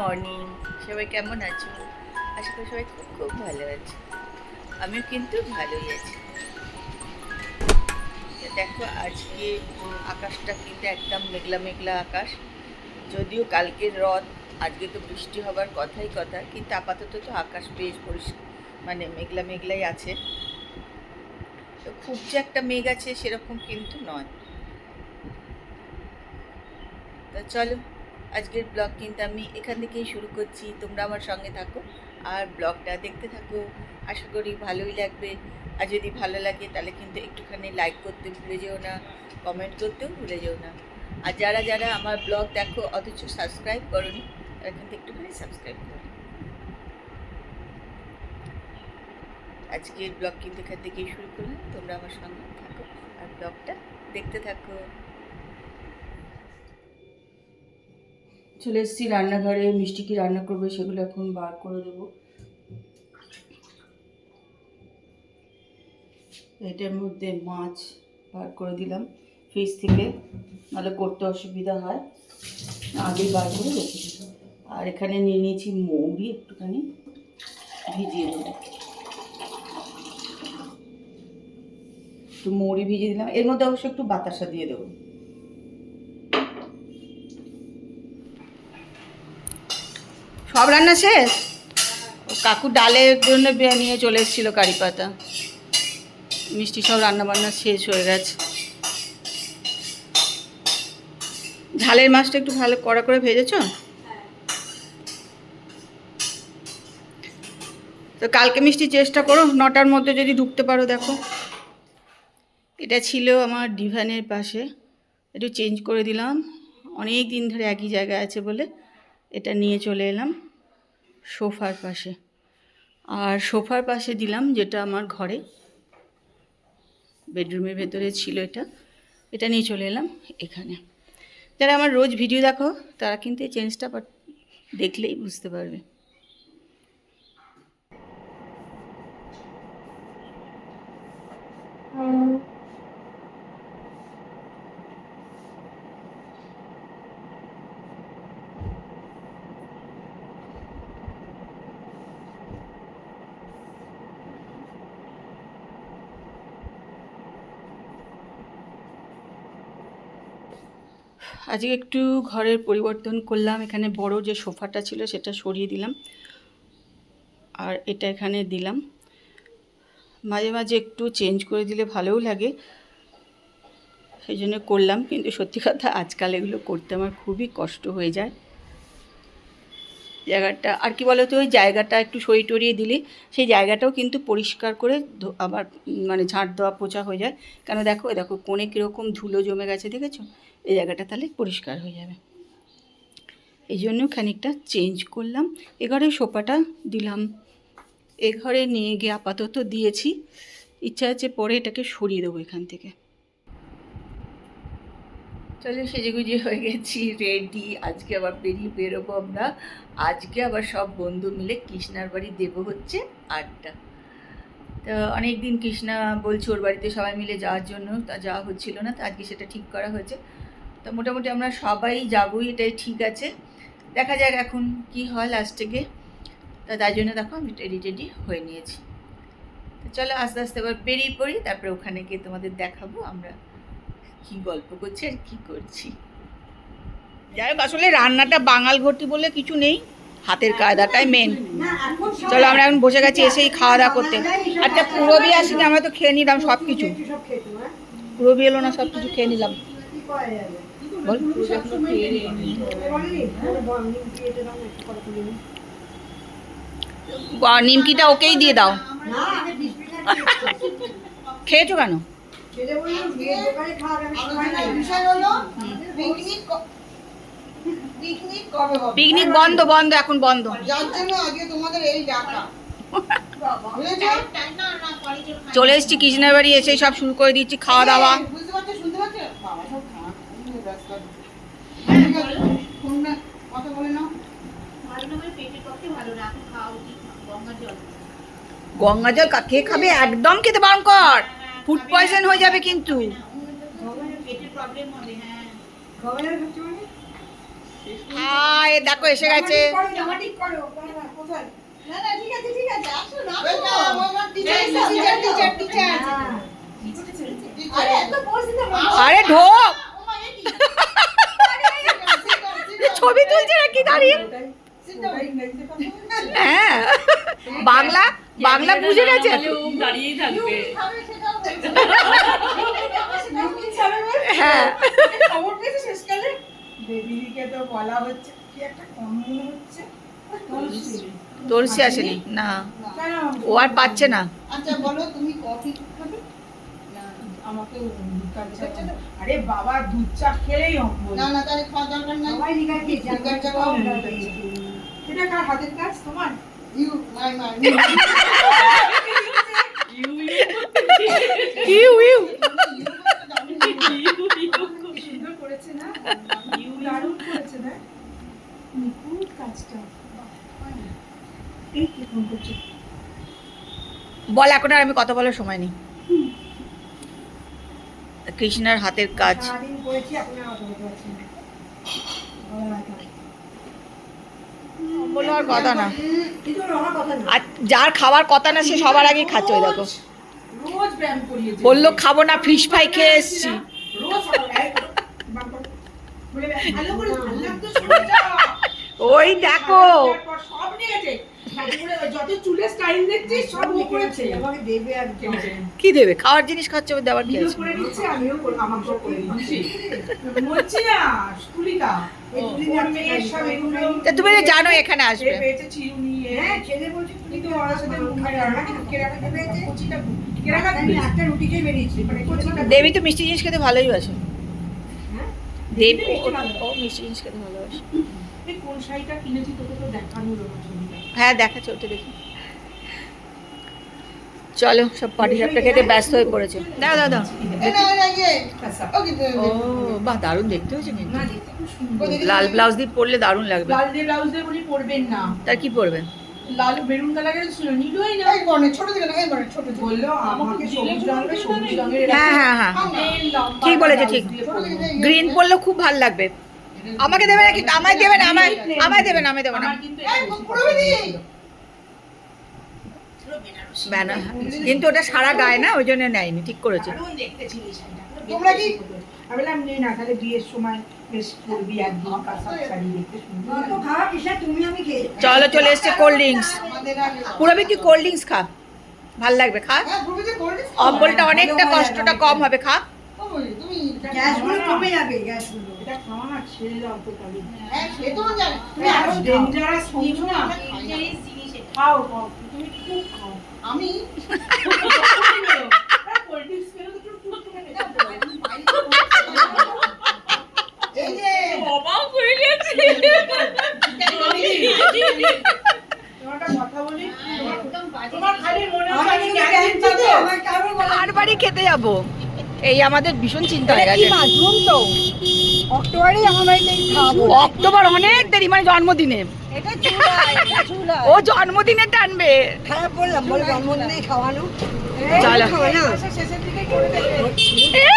Morning. সবাই কেমন আছো? আশা করি সবাই খুব খুব ভালো আছে। আমিও কিন্তু ভালোই আছি। দেখো, আজকে আকাশটা কিন্তু একদম মেঘলা মেঘলা আকাশ। যদিও কালকের রথ, আজকে তো বৃষ্টি হবার কথাই কথা, কিন্তু আপাতত তো আকাশ বেশ পরিষ্কার মানে মেঘলা মেঘলাই আছে। তো খুব যে একটা মেঘ আছে সেরকম কিন্তু নয়। তো চলো আজকের ব্লগ কিন্তু আমি এখান থেকেই শুরু করছি। তোমরা আমার সঙ্গে থাকো আর ব্লগটা দেখতে থাকো। আশা করি ভালোই লাগবে। আর যদি ভালো লাগে তাহলে কিন্তু একটুখানি লাইক করতে ভুলে যেও না কমেন্ট করতেও ভুলে যেও না। আর যারা যারা আমার ব্লগ দেখো অথচ সাবস্ক্রাইব করনি, তারা কিন্তু একটুখানি সাবস্ক্রাইব করো। আজকের ব্লগ কিন্তু এখান থেকেই শুরু করলাম। তোমরা আমার সঙ্গে থাকো আর ব্লগটা দেখতে থাকো। চলে এসেছি, রান্নাঘরে মিষ্টি কি রান্না করবে সেগুলো এখন বার করে দেবো। এটার মধ্যে মাছ বার করে দিলাম ফ্রিজ থেকে, নাহলে করতে অসুবিধা হয়। আগেই বার করে রেখে আর এখানে নিয়ে নিয়েছি মৌরি একটুখানি, ভিজিয়ে দেবো। একটু মৌরি ভিজিয়ে দিলাম। এর মধ্যে অবশ্য একটু বাতাসা দিয়ে দেবো। সব রান্না শেষ? কাকু ডালের জন্য নিয়ে চলে এসেছিল কারি পাতা। মিষ্টি সব রান্না বান্না শেষ হয়ে গেছে। ঝালের মাছটা একটু ভালো কড়া করে ভেজেছো? তো কালকে মিষ্টি চেষ্টা করো, নটার মধ্যে যদি ঢুকতে পারো দেখো। এটা ছিল আমার ডিভানের পাশে। একটু চেঞ্জ করে দিলাম। অনেক দিন ধরে একই জায়গায় আছে বলে। এটা নিয়ে চলে এলাম সোফার পাশে। আর সোফার পাশে দিলাম যেটা আমার ঘরে। বেডরুমের ভেতরে ছিল এটা। এটা নিয়ে চলে এলাম এখানে। যারা আমার রোজ ভিডিও দেখো, তারা কিন্তু এই চেঞ্জটা দেখলেই বুঝতে পারবে। আজকে একটু ঘরের পরিবর্তন করলাম। এখানে বড় যে সোফাটা ছিল সেটা সরিয়ে দিলাম। আর এটা এখানে দিলাম। মাঝে মাঝে একটু চেঞ্জ করে দিলে ভালোও লাগে। সেই জন্য করলাম। কিন্তু সত্যি কথা, আজকাল এগুলো করতে আমার খুবই কষ্ট হয়ে যায়। জায়গাটা, আর কি বলতো, ওই জায়গাটা একটু সরিয়ে টরিয়ে দিলে সেই জায়গাটাও কিন্তু পরিষ্কার করে আবার মানে ঝাঁট দেওয়া, পোছা হয়ে যায়। কেন দেখো দেখো কোণে কীরকম ধুলো জমে গেছে, দেখেছ? এই জায়গাটা তাহলে পরিষ্কার হয়ে যাবে। এই জন্য খানিকটা চেঞ্জ করলাম। এ ঘরে সোফাটা দিলাম। এ ঘরে নিয়ে গিয়ে আপাতত দিয়েছি। ইচ্ছা আছে পরে এটাকে সরিয়ে দেবো এখান থেকে। চলো সেজেগুজি হয়ে গেছি রেডি আজকে আবার বেরিয়ে বেরোবো আমরা। আজকে আবার সব বন্ধু মিলে কৃষ্ণার বাড়ি দেবো হচ্ছে আড্ডা তো অনেক দিন কৃষ্ণা বলছে ওর বাড়িতে সবাই মিলে যাওয়ার জন্য। তা যাওয়া হচ্ছিল না, তো আজকে সেটা ঠিক করা হয়েছে। তো মোটামুটি আমরা সবাই যাবোই এটাই ঠিক আছে। দেখা যাক এখন কি হয় লাস্টে গিয়ে। তা তাই জন্য দেখো আমি রেডি টেডি হয়ে নিয়েছি। তো চলো আস্তে আস্তে এবার বেরিয়ে পড়ি তারপরে ওখানে গিয়ে তোমাদের দেখাবো আমরা কি গল্প করছি আর কি করছি। যাই হোক আসলে রান্নাটা বাঙাল ঘটি বলে কিছু নেই হাতের কায়দাটাই মেন চলো আমরা এখন বসে গেছি এসেই খাওয়া দাওয়া করতে। আচ্ছা পুরবি আসিনি আমরা তো খেয়ে নিলাম সব কিছু পুরবি এলো না সব কিছু খেয়ে নিলাম। নিমকিটা ওকেই দিয়ে দাও। খেয়েছো কেন? পিকনিক বন্ধ বন্ধ, এখন বন্ধ? চলে এসেছি কৃষ্ণের বাড়ি এসে সব শুরু করে দিচ্ছি, খাওয়া দাওয়া বুঝতে পারছ শুনতে পাচ্ছো বাবা সব খাওয়া নিয়ে ব্যস্ত ঠিক আছে, ফোনটা কথা বলে নাও। গঙ্গা জল কা- খাবে? একদম খেতে বারণ কর। ফুড পয়জন হয়ে যাবে কিন্তু। হচ্ছে মানে? দেখো এসে গেছে। আরে ঠিক করো বাবা, কোথায় না না ঠিক আছে ঠিক আছে আসো না ওইটা আমার টিচার টিচার টিচার টিচার আরে এত পোজ দিতে আরে ঢোক ছবি তুলছে নাকি দাঁড়িয়ে হ্যাঁ। বাংলা বাংলা বুঝে গেছে? হ্যাঁ। তুলসী আসেনি। না। ও আর পাচ্ছে না। আচ্ছা বলো তুমি কফি খাবে আমাকে দুধ চা আরে বাবা দুধ চা খেলেই অম্বল না না তাহলে খাওয়া দরকার নাই। সবাই লিখা লিকার চা খাও। এটা কার হাতের কাজ? তোমার? You my my. You you সুন্দর করেছে না দারুণ করেছে না? নিখুঁত কাজটা। এই কি ফোন করছে? বল এখন আর আমি কথা বলার সময় নেই। কৃষ্ণার হাতের কাজ। না। বলো আর কথা না। কিন্তু ওর আমার কথা না। আর যার খাবার কথা না সে সবার আগেই খাচ্ছে ওই দেখো। বলল খাব না ফিশ ফ্রাই খেয়ে এসছি। রোজ সকালে চুলে স্টাইল দেখছিস সব ও করেছে আমাকে দেবে আর কি দেবে? খাওয়ার জিনিস খাচ্ছে ওর দেওয়ার কি আছে করে নিচ্ছে আমিও করে- আমাকেও করে দিচ্ছি। বলছি না তুলিকা তুমি জানো এখানে আসবে। হ্যাঁ দেবী তো মিষ্টি জিনিস খেতে ভালোই বাসে। হ্যাঁ? দেবী ও- মিষ্টি জিনিস খেতে ভালোবাসে। কোন শাড়িটা কিনেছি তোকে তো দেখানো হলো না ছবিটা হ্যাঁ দেখাচ্ছে ওটা দেখি। চলো সব পাটি সাপটা খেতে ব্যস্ত হয়ে পড়েছে। দাও দাও দাও। ও বাহ দারুণ দেখতে হয়েছে কিন্তু। না দেখতে খুব সুন্দর। লাল ব্লাউজ দিয়ে পরলে দারুণ লাগবে। লাল দিয়ে ব্লাউজ দিয়ে উনি পরবেন না। তার কি পরবে? লাল বেরুন কালারের ছিল নিলই না? এই বনে ছোট দিকে না এই বনে ছোট দিকে। বলল আমাকে সবুজ রঙের সবুজ রঙের হ্যাঁ হ্যাঁ হ্যাঁ। ঠিক বলেছে, ঠিক। গ্রিন পরলে খুব ভালো লাগবে। আমাকে দেবে নাকি? আমায় দেবে না আমায় আমায় দেবে না আমায় দেবে না। কিন্তু ওটা সারা গায়ে না ওই জন্য নেয়নি ঠিক করেছে। তোমরা কি- বললাম নে না তাহলে বিয়ের সময় বেশ। চলো চলে এসছে কোল্ড ড্রিঙ্কস পুরবি তুই কোল্ড ড্রিঙ্কস খা। ভালো লাগবে খা। হ্যাঁ। অম্বলটা অনেকটা কষ্টটা কম হবে খা। তুমি খাও তুমি খুব আমি? খেতে কার বাড়ি যাব? এই আমাদের ভীষণ চিন্তা হয়ে গেছে। অক্টোবরেই আমার বাড়িতে অক্টোবর অনেক দেরি মানে জন্মদিনে। ও জন্মদিনে টানবে। খারাপ বললাম বলে জন্মদিনে খাওয়ানো। দেবে।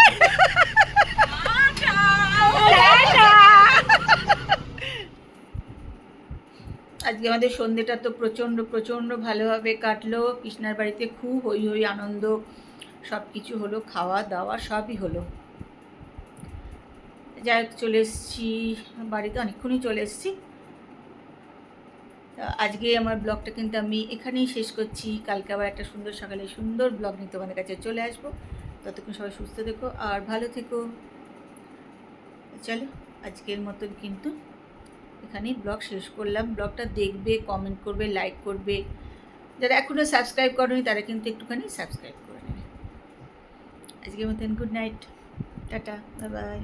আজকে আমাদের সন্ধ্যেটা তো প্রচণ্ড প্রচণ্ড ভালোভাবে কাটলো। কৃষ্ণার বাড়িতে খুব হই হই আনন্দ। সব কিছু হলো খাওয়া দাওয়া সবই হলো। যাই হোক চলে এসেছি। বাড়িতে অনেকক্ষণই চলে এসেছি। আজকে আমার ব্লগটা কিন্তু আমি এখানেই শেষ করছি। কালকে আবার একটা সুন্দর সকালে সুন্দর ব্লগ নিয়ে তোমাদের কাছে চলে আসব। ততক্ষণ সবাই সুস্থ থেকো আর ভালো থেকো। চলো, আজকের মতন কিন্তু এখানেই ব্লগ শেষ করলাম। ব্লগটা দেখবে কমেন্ট করবে লাইক করবে। যারা এখনও সাবস্ক্রাইব করেনি, তারা কিন্তু একটুখানি সাবস্ক্রাইব করে নেবে। আজকের মতন good night tata bye bye